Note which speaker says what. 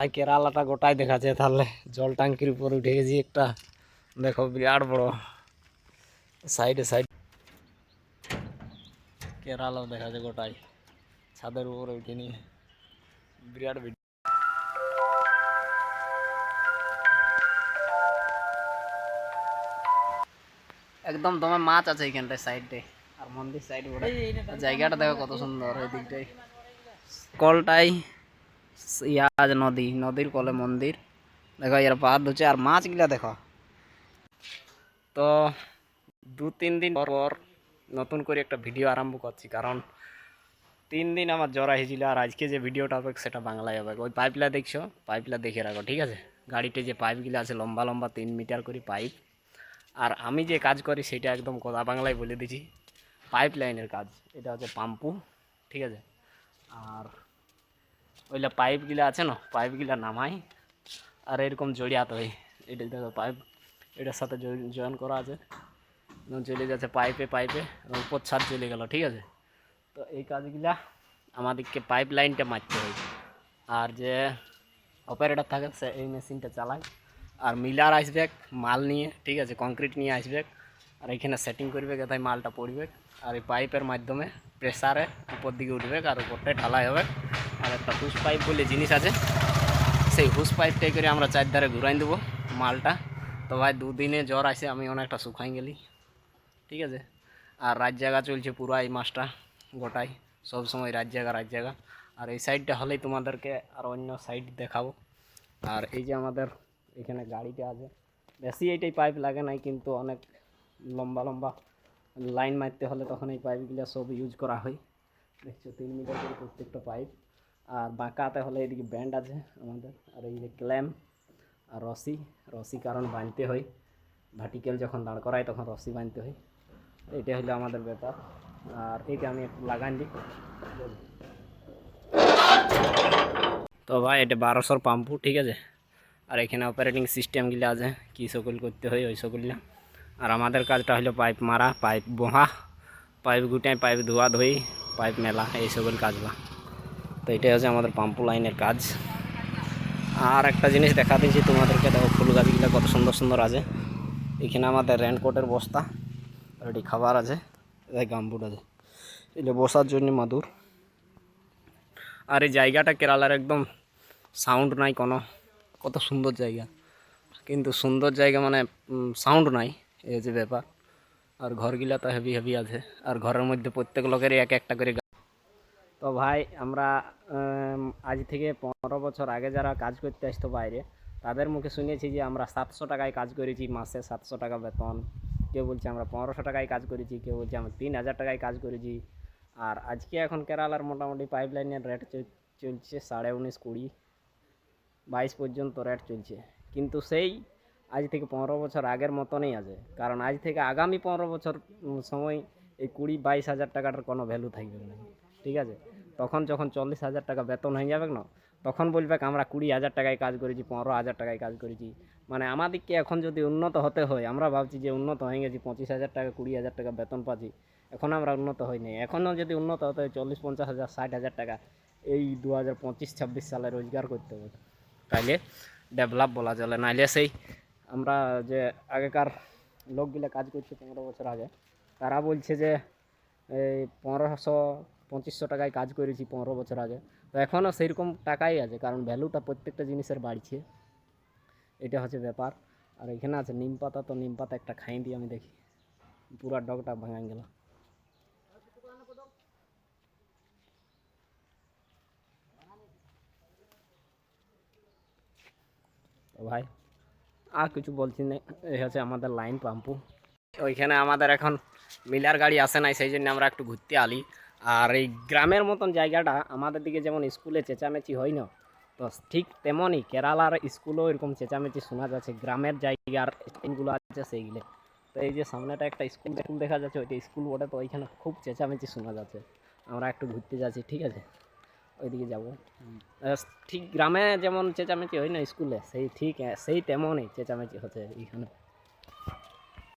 Speaker 1: ভাই কেরালাটা গোটাই দেখাচ্ছে তাহলে। জল ট্যাঙ্কির উপর উঠে গেছি একটা। দেখো, বিরাট বড়। সাইডে সাইড। কেরালাও দেখা যায় গোটাই। ছাদের উপরে উঠে নিয়ে। বিরাট। একদম দমে মাছ আছে এইখানটায়, সাইডে। আর মন্দির সাইড জায়গাটা দেখো কত সুন্দর ওই দিকটাই কলটাই। ইয়াজ নদী, নদীর কলে মন্দির। দেখো, এর পাহাড় ধুচ্ছে আর মাছগুলা দেখো। তো দু তিন দিন পর পর নতুন করে একটা ভিডিও আরম্ভ করছি, কারণ তিন দিন আমার জ্বর হয়েছিল আর আজকে যে ভিডিওটা হবে, সেটা বাংলায় হবে। ওই পাইপলা দেখছ? পাইপলা দেখে রাখো, ঠিক আছে? গাড়িতে যে পাইপগুলো আছে, লম্বা লম্বা তিন মিটার করে পাইপ। আর আমি যে কাজ করি, সেটা একদম কথা বাংলায় বলে দিছি। পাইপ লাইনের কাজ, এটা হচ্ছে পাম্পু, ঠিক আছে? আর ওইলা পাইপগুলো আছে না পাইপগুলো নামাই, আর এরকম জড়িয়াতে হয়। এটা দেখো পাইপ, এটার সাথে জয়েন করা আছে। এবং চলে যাচ্ছে পাইপে পাইপে এবং ছাদ চলে গেল, ঠিক আছে? তো এই কাজগুলা আমাদেরকে পাইপ লাইনটা মারতে হয়। আর যে অপারেটর থাকে, সে এই মেশিনটা চালায়। আর মিলার আসবে মাল নিয়ে, ঠিক আছে, কংক্রিট নিয়ে আসবে আর এখানে সেটিং করবে কোথায় মালটা পড়বে। আর এই পাইপের মাধ্যমে প্রেসারে উপর দিকে উঠবে, আর উপরটায় ঢালাই হবে। আর একটা হুস পাইপ বলে জিনিস আছে, সেই হুস পাইপটাই করে আমরা চারধারে ঘুরাই দেবো মালটা। তো ভাই, দুদিনে জ্বর আসে, আমি অনেকটা শুকাই গেলি। ঠিক আছে? আর রাত জায়গা চলছে পুরো এই মাসটা, গোটাই। সব সময় রাত জায়গা রাত জায়গা আর এই সাইডটা হলেই তোমাদেরকে আর অন্য সাইড দেখাবো। আর এই যে আমাদের এখানে গাড়িটা আছে, বেশি এইটাই পাইপ লাগে নাই, কিন্তু অনেক লম্বা লম্বা লাইন মারতে হলে তখন এই পাইপগুলো সব ইউজ করা হয়। দেখছ, তিন মিটার করে প্রত্যেকটা পাইপ। আর বাঁকাতে হলে এদিকে ব্যান্ড আছে আমাদের। আর এই যে ক্ল্যাম্প আর রশি রশি কারণ বাঁধতে হয়। ভার্টিক্যাল যখন দাঁড় করায় তখন রশি বাঁধতে হয়। এটা হলো আমাদের ব্যাপার। আর এইটা আমি একটু লাগান দিই তো ভাই, এটা বারোশোর পাম্পু ঠিক আছে? আর এখানে অপারেটিং সিস্টেমগুলো আছে, কী সকল করতে হয়, ওই সকলগুলো আর আমাদের কাজটা হলো পাইপ মারা, পাইপ বোহা, পাইপ গুটাই, পাইপ ধোয়া ধুই, পাইপ মেলা, এই সকল কাজগুলো। তো এটাই হচ্ছে আমাদের পাম্পু লাইনের কাজ। আর একটা জিনিস দেখা দিয়েছি, তোমাদেরকে দেখো ফুল গাছগুলো কত সুন্দর সুন্দর আছে। এখানে আমাদের রেনকোটের বস্তা এটি খাবার আছে। গামবুট আছে এটা বসার জন্য মাদুর। আর এই জায়গাটা কেরালার একদম সাউন্ড নাই কোনো। কত সুন্দর জায়গা। কিন্তু সুন্দর জায়গা মানে সাউন্ড নাই। এই হচ্ছে ব্যাপার। আর ঘরগুলা তো হেভি হেভি আছে। আর ঘরের মধ্যে প্রত্যেক লোকেরই এক একটা করে তো ভাই, আমরা আজ থেকে পনেরো বছর আগে যারা কাজ করতে আসতো বাইরে, তাদের মুখে শুনেছি যে আমরা সাতশো টাকায় কাজ করেছি, মাসে সাতশো টাকা বেতন। কেউ বলছে আমরা পনেরোশো টাকায় কাজ করেছি, কেউ বলছে আমরা তিন হাজার টাকায় কাজ করেছি। আর আজকে এখন কেরালার মোটামুটি পাইপ লাইনের রেট চলছে সাড়ে উনিশ কুড়ি, বাইশ পর্যন্ত রেট চলছে। কিন্তু সেই আজ থেকে পনেরো বছর আগের মতনই আছে। কারণ আজ থেকে আগামী পনেরো বছর সময় এই কুড়ি বাইশ হাজার টাকাটার কোনো ভ্যালু থাকবে না। ঠিক আছে? তখন যখন চল্লিশ হাজার টাকা বেতন হয়ে যাবে না, তখন বলবে আমরা কুড়ি হাজার টাকায় কাজ করেছি, পনেরো হাজার টাকায় কাজ করেছি। মানে আমাদেরকে এখন যদি উন্নত হতে হয়, আমরা ভাবছি যে উন্নত হয়ে গেছি, পঁচিশ হাজার টাকা, কুড়ি হাজার টাকা বেতন পাচ্ছি, এখন আমরা উন্নত হইনি এখনও যদি উন্নত হতে হয়, চল্লিশ, পঞ্চাশ হাজার, ষাট হাজার টাকা, এই দু হাজার পঁচিশ, ছাব্বিশ সালে রোজগার করতে হবে। তাইলে ডেভেলপ বলা চলে। নাইলে সেই আমরা যে আগেকার লোকগুলো কাজ করছে পনেরো বছর আগে, তারা বলছে যে, এই পনেরোশো পঁচিশশো টাকায় কাজ করেছি পনেরো বছর আগে। তো এখনও সেইরকম টাকাই আছে, কারণ ভ্যালুটা প্রত্যেকটা জিনিসের বাড়ছে। এটা হচ্ছে ব্যাপার। আর এখানে আছে নিম পাতা, তো নিম পাতা একটা খাই দিই আমি দেখি। পুরা ডগটা ভাঙা গেল। ভাই আর কিছু বলছি না। এই হচ্ছে আমাদের লাইন, পাম্পু। ওইখানে আমাদের এখন মিলার গাড়ি আসে নাই, সেই জন্য আমরা একটু ঘুরতে আলি। আর এই গ্রামের মতন জায়গাটা, আমাদের দিকে যেমন স্কুলে চেঁচামেচি হয় না, তো ঠিক তেমনই কেরালার স্কুলেও এরকম চেঁচামেচি শোনা যাচ্ছে। গ্রামের জায়গার স্কুলগুলো আছে সেইগুলো। তো এই যে সামনেটা একটা স্কুল স্কুল দেখা যাচ্ছে, ওইটা স্কুল বটে, তো ওইখানে খুব চেঁচামেচি শোনা যাচ্ছে। আমরা একটু ঘুরতে যাচ্ছি, ঠিক আছে? ওইদিকে যাব। ঠিক গ্রামে যেমন চেঁচামেচি হয় না, স্কুলে সেই ঠিক সেই তেমনই চেঁচামেচি হচ্ছে এইখানে